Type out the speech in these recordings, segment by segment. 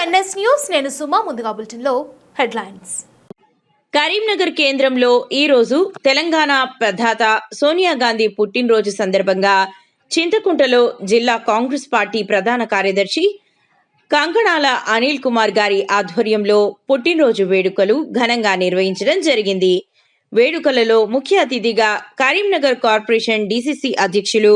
NS news నేను సుమా ముందుగా బులెటిన్లో హెడ్లైన్స్. కరీంనగర్ కేంద్రంలో ఈరోజు తెలంగాణ ప్రధాత సోనియా గాంధీ పుట్టినరోజు సందర్భంగా చింతకుంటలో జిల్లా కాంగ్రెస్ పార్టీ ప్రధాన కార్యదర్శి కంకణాల అనిల్ కుమార్ గారి ఆధ్వర్యంలో పుట్టినరోజు వేడుకలు ఘనంగా నిర్వహించడం జరిగింది. వేడుకలలో ముఖ్య అతిథిగా కరీంనగర్ కార్పొరేషన్ డీసీసీ అధ్యక్షులు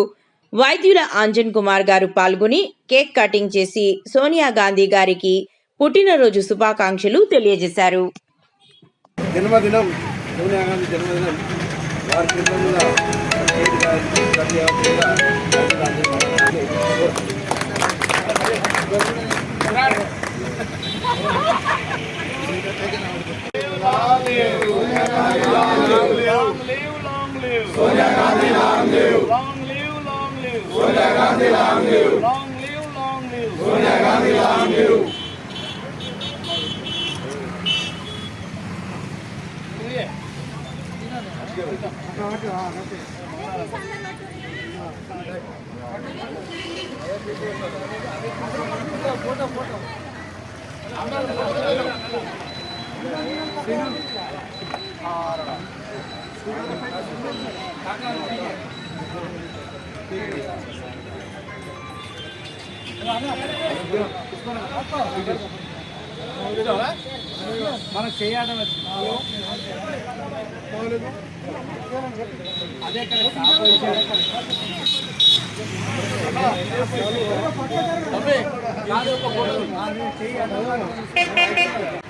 వైద్యుల అంజన్ కుమార్ గారు పాల్గొని కేక్ కటింగ్ చేసి సోనియా గాంధీ గారికి పుట్టినరోజు శుభాకాంక్షలు తెలియజేశారు. జన్మదినం సోనియా గాంధీ జన్మదినం Sonia Gandhi, long live. Long live, long live. Sonia Gandhi, long live. మనకు చేయడం అదే కదా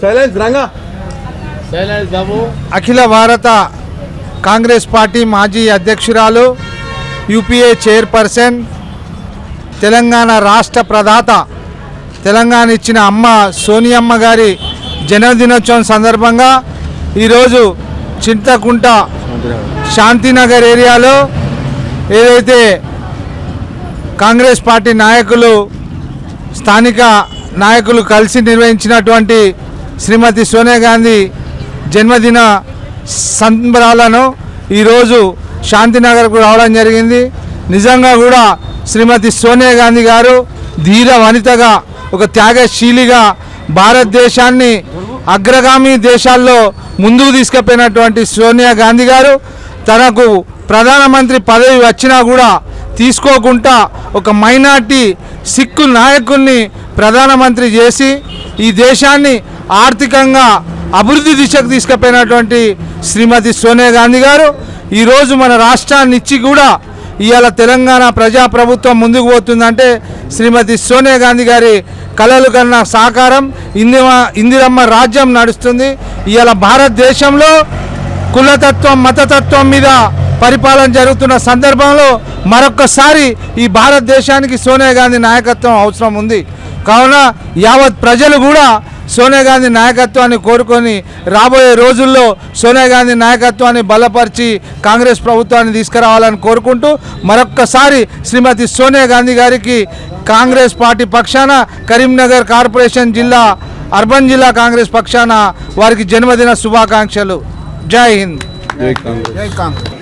శైలేష్ రంగా. అఖిల భారత కాంగ్రెస్ పార్టీ మాజీ అధ్యక్షురాలు యూపీఏ చైర్పర్సన్ తెలంగాణ రాష్ట్ర ప్రదాత తెలంగాణ ఇచ్చిన అమ్మ సోనియమ్మ గారి జన్మదినోత్సవం సందర్భంగా ఈరోజు చింతకుంట శాంతినగర్ ఏరియాలో ఏదైతే కాంగ్రెస్ పార్టీ నాయకులు స్థానిక నాయకులు కలిసి నిర్వహించినటువంటి శ్రీమతి సోనియా గాంధీ జన్మదిన సంబరాలను ఈరోజు శాంతినగర్కు రావడం జరిగింది. నిజంగా కూడా శ్రీమతి సోనియా గాంధీ గారు ధీర వనితగా ఒక త్యాగశీలిగా భారతదేశాన్ని అగ్రగామి దేశాల్లో ముందుకు తీసుకుపోయినటువంటి సోనియా గాంధీ గారు తనకు ప్రధానమంత్రి పదవి వచ్చినా కూడా తీసుకోకుండా ఒక మైనార్టీ సిక్కు నాయకుల్ని ప్రధానమంత్రి చేసి ఈ దేశాన్ని ఆర్థికంగా అభివృద్ధి దిశకు తీసుకుపోయినటువంటి శ్రీమతి సోనియా గాంధీ గారు ఈరోజు మన రాష్ట్రాన్ని ఇచ్చి కూడా ఇవాళ తెలంగాణ ప్రజాప్రభుత్వం ముందుకు పోతుందంటే శ్రీమతి సోనియా గాంధీ గారి కళలు కన్నా సాకారం ఇందిమ ఇందిరమ్మ రాజ్యం నడుస్తుంది. ఇవాళ భారతదేశంలో కులతత్వం మతతత్వం మీద పరిపాలన జరుగుతున్న సందర్భంలో మరొక్కసారి ఈ భారతదేశానికి సోనియా గాంధీ నాయకత్వం అవసరం ఉంది. కావున యావత్ ప్రజలు కూడా సోనియా గాంధీ నాయకత్వాన్ని కోరుకొని రాబోయే రోజుల్లో సోనియా గాంధీ నాయకత్వాన్ని బలపరిచి కాంగ్రెస్ ప్రభుత్వాన్ని తీసుకురావాలని కోరుకుంటూ మరొక్కసారి శ్రీమతి సోనియా గాంధీ గారికి కాంగ్రెస్ పార్టీ పక్షాన కరీంనగర్ కార్పొరేషన్ జిల్లా అర్బన్ జిల్లా కాంగ్రెస్ పక్షాన వారికి జన్మదిన శుభాకాంక్షలు. జై హింద్. జై కాంగ్రెస్. ఇంగ్లీష్ మాట్లాడే